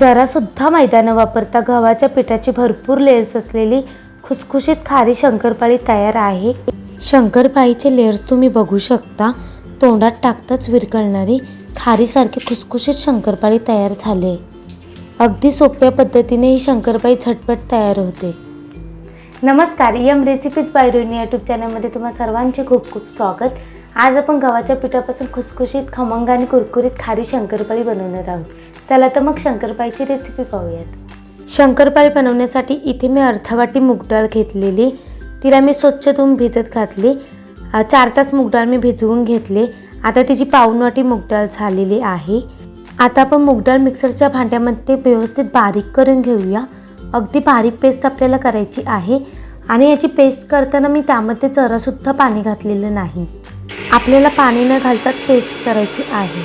जरासुद्धा मैदा न वापरता गव्हाच्या पिठाची भरपूर लेअर्स असलेली खुसखुशीत खारी शंकरपाळी तयार आहे. शंकरपाळीचे लेअर्स तुम्ही बघू शकता. तोंडात टाकताच विरघळणारी खारीसारखी खुसखुशीत शंकरपाळी तयार झाले अगदी सोप्या पद्धतीने ही शंकरपाळी झटपट तयार होते. नमस्कार yum recipes by Rohini YouTube चॅनलमध्ये तुम्हा सर्वांचे खूप खूप स्वागत. आज आपण गव्हाच्या पिठापासून खुसखुशीत खमंग आणि कुरकुरीत खारी शंकरपाळी बनवणार आहोत. चला तर मग शंकरपाळीची रेसिपी पाहूयात. शंकरपाळी बनवण्यासाठी इथे मी अर्धा मूगडाळ घेतलेली. तिला मी स्वच्छ धुवून भिजत घातली. चार तास मूगडाळ मी भिजवून घेतले. आता तिची पाऊनवाटी मूगडाळ झालेली आहे. आता आपण मूगडाळ मिक्सरच्या भांड्यामध्ये व्यवस्थित बारीक करून घेऊया. अगदी बारीक पेस्ट आपल्याला करायची आहे. आणि याची पेस्ट करताना मी त्यामध्ये जरासुद्धा पाणी घातलेलं नाही. आपल्याला पाणी न घालताच पेस्ट करायची आहे.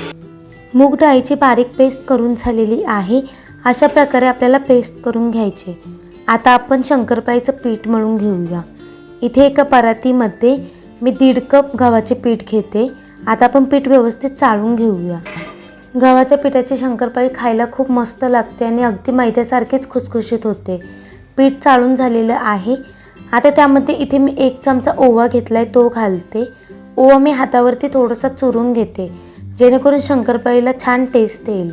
मूग डाळीची बारीक पेस्ट करून झालेली आहे. अशा प्रकारे आपल्याला पेस्ट करून घ्यायचे. आता आपण शंकरपाळीचं पीठ मळून घेऊया. इथे एका परातीमध्ये मी दीड कप गव्हाचे पीठ घेते. आता आपण पीठ व्यवस्थित चाळून घेऊया. गव्हाच्या पिठाची शंकरपाळी खायला खूप मस्त लागते आणि अगदी मैद्यासारखीच खुसखुशीत होते. पीठ चाळून झालेलं आहे. आता त्यामध्ये इथे मी एक चमचा ओवा घेतला आहे तो घालते. ओवा मी हातावरती थोडंसं चुरून घेते जेणेकरून शंकरपाळीला छान टेस्ट येईल.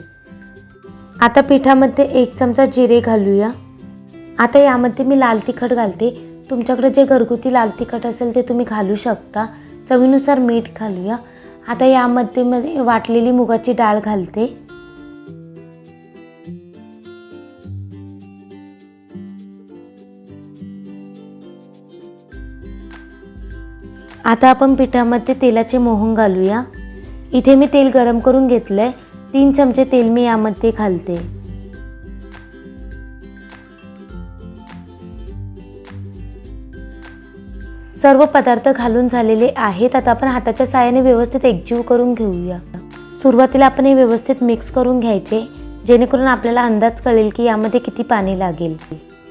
आता पिठामध्ये एक चमचा जिरे घालूया. आता यामध्ये मी लाल तिखट घालते. तुमच्याकडे जे घरगुती लाल तिखट असेल ते तुम्ही घालू शकता. चवीनुसार मीठ घालूया. आता यामध्ये मध्ये वाटलेली मुगाची डाळ घालते. आता आपण पिठामध्ये तेलाचे मोहन घालूया. इथे मी तेल गरम करून घेतलं आहे तीन चमचे तेल मी यामध्ये घालते. सर्व पदार्थ घालून झालेले आहेत. आता आपण हाताच्या साहाय्याने व्यवस्थित एकजीव करून घेऊया. सुरुवातीला आपण हे व्यवस्थित मिक्स करून घ्यायचे जेणेकरून आपल्याला अंदाज कळेल की यामध्ये किती पाणी लागेल.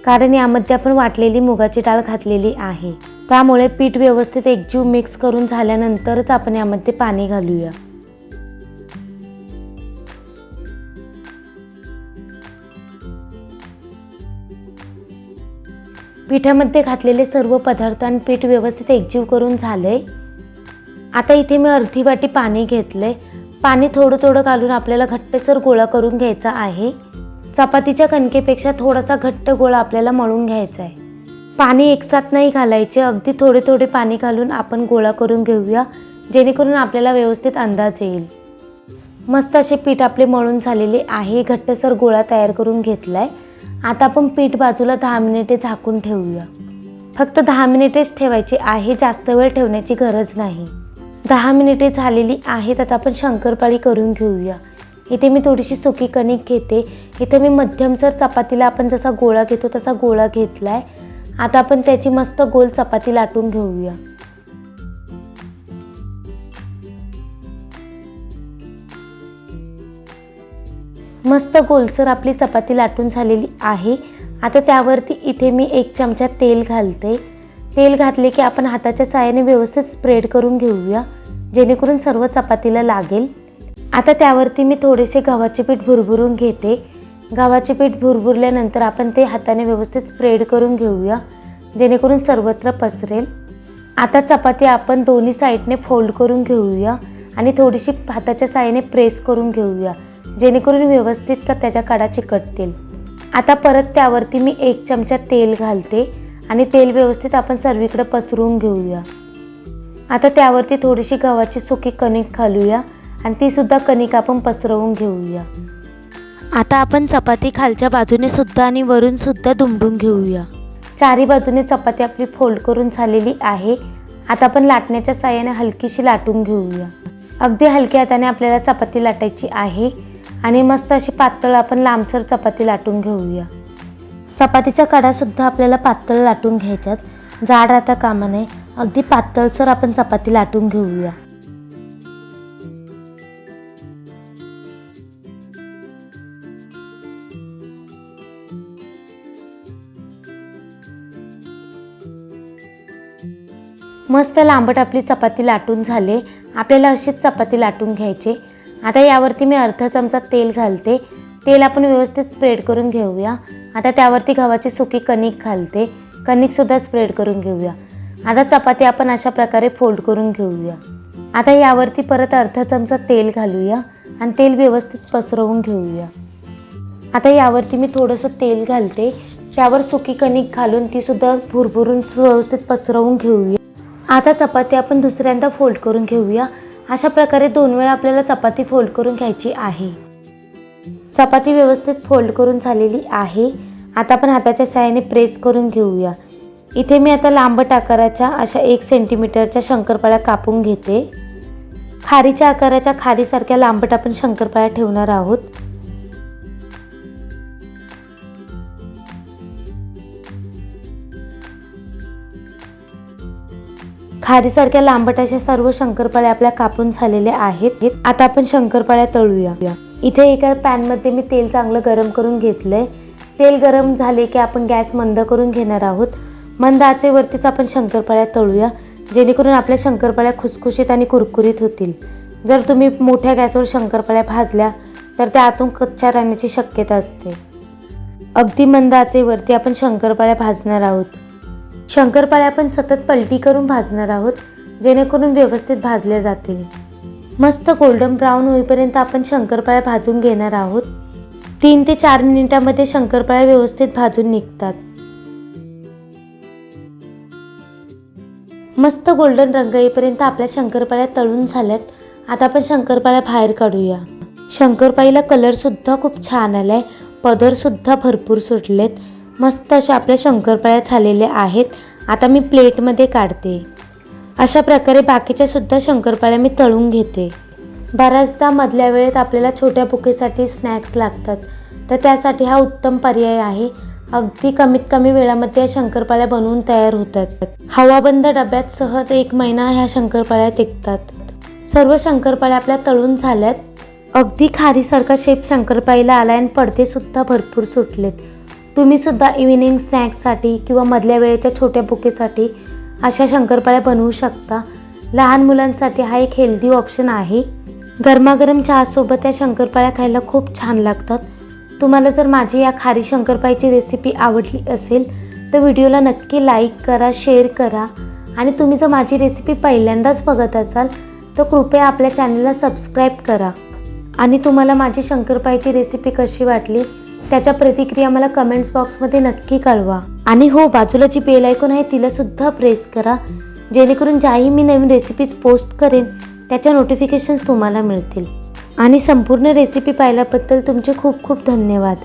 कारण यामध्ये आपण वाटलेली मुगाची डाळ घातलेली आहे. त्यामुळे पीठ व्यवस्थित एकजीव मिक्स करून झाल्यानंतरच आपण यामध्ये पाणी घालूया. पिठामध्ये घातलेले सर्व पदार्थ आणि पीठ व्यवस्थित एकजीव करून झाले आता इथे मी अर्धी वाटी पाणी घेतले पाणी थोडं थोडं घालून आपल्याला घट्टसर गोळा करून घ्यायचा आहे. चपातीच्या कणकेपेक्षा थोडासा घट्ट गोळा आपल्याला मळून घ्यायचा आहे. पाणी एकसाथ नाही घालायचे. अगदी थोडे थोडे पाणी घालून आपण गोळा करून घेऊया जेणेकरून आपल्याला व्यवस्थित अंदाज येईल. मस्त असे पीठ आपले मळून झालेले आहे. घट्टसर गोळा तयार करून घेतलाय. आता आपण पीठ बाजूला दहा मिनिटे झाकून ठेवूया. फक्त दहा मिनिटेच ठेवायचे आहे. जास्त वेळ ठेवण्याची गरज नाही. दहा मिनिटे झालेली आहेत. आता आपण शंकरपाळी करून घेऊया. इथे मी थोडीशी सुकी कणिक घेते. इथे मी मध्यमसर चपातीला आपण जसा गोळा घेतो तसा गोळा घेतला आहे आता आपण त्याची मस्त गोल चपाती लाटून घेऊया. मस्त गोलसर आपली चपाती लाटून झालेली आहे. आता त्यावरती इथे मी एक चमचा तेल घालते. तेल घातले की आपण हाताच्या साहाय्याने व्यवस्थित स्प्रेड करून घेऊया जेणेकरून सर्व चपातीला लागेल. आता त्यावरती मी थोडेसे गव्हाचे पीठ भुरभुरून घेते. गव्हाचे पीठ भुरभुरल्यानंतर आपण ते हाताने व्यवस्थित स्प्रेड करून घेऊया जेणेकरून सर्वत्र पसरेल. आता चपाती आपण दोन्ही साईडने फोल्ड करून घेऊया आणि थोडीशी हाताच्या साहाय्याने प्रेस करून घेऊया जेणेकरून व्यवस्थित का त्याच्या कडा चिकटतील. आता परत त्यावरती मी एक चमचा तेल घालते आणि तेल व्यवस्थित आपण सर्वीकडे पसरून घेऊया. आता त्यावरती थोडीशी गव्हाची सुकी कणिक घालूया आणि तीसुद्धा कणिक आपण पसरवून घेऊया. आता आपण चपाती खालच्या बाजूने सुद्धा आणि वरून सुद्धा दुमडून घेऊया. चारी बाजूने चपाती आपली फोल्ड करून झालेली आहे. आता आपण लाटण्याच्या साह्याने हलकीशी लाटून घेऊया. अगदी हलक्या हाताने आपल्याला चपाती लाटायची आहे. आणि मस्त अशी पातळ आपण लांबसर चपाती लाटून घेऊया. चपातीच्या कडासुद्धा आपल्याला पातळ लाटून घ्यायच्यात. जाड राहता कामा नये. अगदी पातळसर आपण चपाती लाटून घेऊया. मस्त लांबट आपली चपाती लाटून झाले. आपल्याला अशीच चपाती लाटून घ्यायची. आता यावरती मी अर्धा चमचा तेल घालते. तेल आपण व्यवस्थित स्प्रेड करून घेऊया. आता त्यावरती गव्हाची सुकी कणिक घालते. कणिकसुद्धा स्प्रेड करून घेऊया. आता चपाती आपण अशा प्रकारे फोल्ड करून घेऊया. आता यावरती परत अर्धा चमचा तेल घालूया आणि तेल व्यवस्थित पसरवून घेऊया. आता यावरती मी थोडंसं तेल घालते. त्यावर सुकी कणिक घालून तीसुद्धा भुरभुरून व्यवस्थित पसरवून घेऊया. आता चपाती आपण दुसऱ्यांदा फोल्ड करून घेऊया. अशा प्रकारे दोन वेळा आपल्याला चपाती फोल्ड करून घ्यायची आहे. चपाती व्यवस्थित फोल्ड करून झालेली आहे. आता आपण हाताच्या साहाय्याने प्रेस करून घेऊया. इथे मी आता लांबट आकाराच्या अशा एक सेंटीमीटरच्या शंकरपाळ्या कापून घेते. खारीच्या आकाराच्या खारीसारख्या लांबट आपण शंकरपाळ्या ठेवणार आहोत. खारीसारख्या लांबट अशा सर्व शंकरपाळ्या आपल्या कापून झालेल्या आहेत. आता आपण शंकरपाळ्या तळूया. इथे एका पॅनमध्ये मी तेल चांगलं गरम करून घेतलंय. तेल गरम झाले की आपण गॅस मंद करून घेणार आहोत. मंद आचेवरतीच आपण शंकरपाळ्या तळूया जेणेकरून आपल्या शंकरपाळ्या खुसखुशीत आणि कुरकुरीत होतील. जर तुम्ही मोठ्या गॅसवर शंकरपाळ्या भाजल्या तर त्या आतून कच्च्या राहण्याची शक्यता असते. अगदी मंद आचेवरती आपण शंकरपाळ्या भाजणार आहोत. शंकरपाळ्या आपण सतत पलटी करून भाजणार आहोत जेणेकरून व्यवस्थित भाजल्या जातील. मस्त गोल्डन ब्राऊन होईपर्यंत आपण शंकरपाळ्या भाजून घेणार आहोत. तीन ते चार मिनिटामध्ये शंकरपाळ्या व्यवस्थित भाजून निघतात. मस्त गोल्डन रंग येईपर्यंत आपल्या शंकरपाळ्या तळून झाल्यात. आता आपण शंकरपाळ्या बाहेर काढूया. शंकरपाळीला कलरसुद्धा खूप छान आलाय. पदरसुद्धा भरपूर सुटलेत. मस्त अशा आपल्या शंकरपाळ्या झालेल्या आहेत. आता मी प्लेटमध्ये काढते. अशा प्रकारे बाकीच्या सुद्धा शंकरपाळ्या मी तळून घेते. बऱ्याचदा मधल्या वेळेत आपल्याला छोट्या बुकेसाठी स्नॅक्स लागतात. तर त्यासाठी हा उत्तम पर्याय आहे. अगदी कमीत कमी वेळामध्ये या शंकरपाळ्या बनवून तयार होतात. हवाबंद डब्यात सहज एक महिना ह्या शंकरपाळ्या टिकतात. सर्व शंकरपाळ्या आपल्या तळून झाल्यात. अगदी खारीसारखा शेप शंकरपाळीला आला आणि पडदेसुद्धा भरपूर सुटलेत. तुम्ही सुद्धा इव्हिनिंग स्नॅक्ससाठी किंवा मधल्या वेळेच्या छोट्या बुकेसाठी अशा शंकरपाळ्या बनवू शकता. लहान मुलांसाठी हा एक हेल्दी ऑप्शन आहे. गरमागरम चहासोबत या शंकरपाळ्या खायला खूप छान लागतात. तुम्हाला जर माझी या खारी शंकरपाळीची रेसिपी आवडली असेल तर व्हिडिओला नक्की लाईक करा शेअर करा. आणि तुम्ही जर माझी रेसिपी पहिल्यांदाच बघत असाल तर कृपया आपल्या चॅनलला सबस्क्राईब करा. आणि तुम्हाला माझी शंकरपाळीची रेसिपी कशी वाटली त्याच्या प्रतिक्रिया मला कमेंट्स बॉक्समध्ये नक्की कळवा. आणि हो बाजूला जी बेल ऐकून आहे तिला सुद्धा प्रेस करा. जेणेकरून ज्याही मी नवीन रेसिपीज पोस्ट करेन त्याच्या नोटिफिकेशन्स तुम्हाला मिळतील. आणि संपूर्ण रेसिपी पाहिल्याबद्दल तुमचे खूप खूप धन्यवाद.